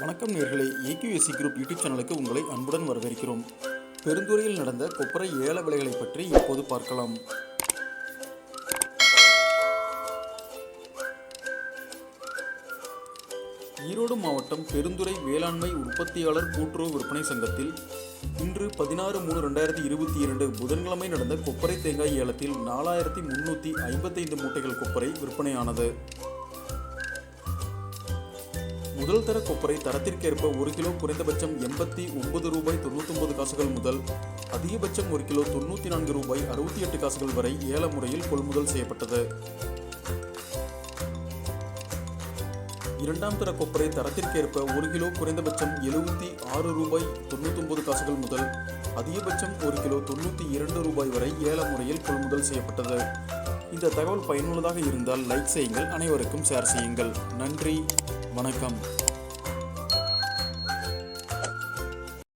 வணக்கம் நேர்களே. AQSC group YouTube சேனலுக்கு உங்களை அன்புடன் வரவேற்கிறோம். பெருந்துறையில் நடந்த கொப்பரை ஏல விலைகளை பற்றி இப்போது பார்க்கலாம். ஈரோடு மாவட்டம் பெருந்துறை வேளாண்மை உற்பத்தியாளர் கூட்டுறவு விற்பனை சங்கத்தில் இன்று பதினாறு மூணு ரெண்டாயிரத்தி இருபத்தி இரண்டு புதன்கிழமை நடந்த கொப்பரை தேங்காய் ஏலத்தில் நாலாயிரத்தி முன்னூற்றி ஐம்பத்தைந்து மூட்டைகள் கொப்பரை விற்பனையானது. முதல் தர கொப்பரை தரத்திற்கேற்ப ஒரு கிலோ குறைந்தபட்சம் எண்பத்தி ஒன்பது ரூபாய் தொண்ணூத்தொன்பது காசுகள் முதல் அதிகபட்சம் ஒரு கிலோ தொண்ணூற்றி நான்கு ரூபாய் அறுபத்தி எட்டு காசுகள் வரை ஏல முறையில் கொள்முதல் செய்யப்பட்டது. இரண்டாம் தர கொப்பரை தரத்திற்கேற்ப ஒரு கிலோ குறைந்தபட்சம் எழுபத்தி ஆறு ரூபாய் தொண்ணூத்தொன்பது காசுகள் முதல் அதிகபட்சம் ஒரு கிலோ தொண்ணூற்றி இரண்டு ரூபாய் வரை ஏல முறையில் கொள்முதல் செய்யப்பட்டது. இந்த தகவல் பயனுள்ளதாக இருந்தால் லைக் செய்யுங்கள் அனைவருக்கும் ஷேர் செய்யுங்கள். நன்றி. வணக்கம்.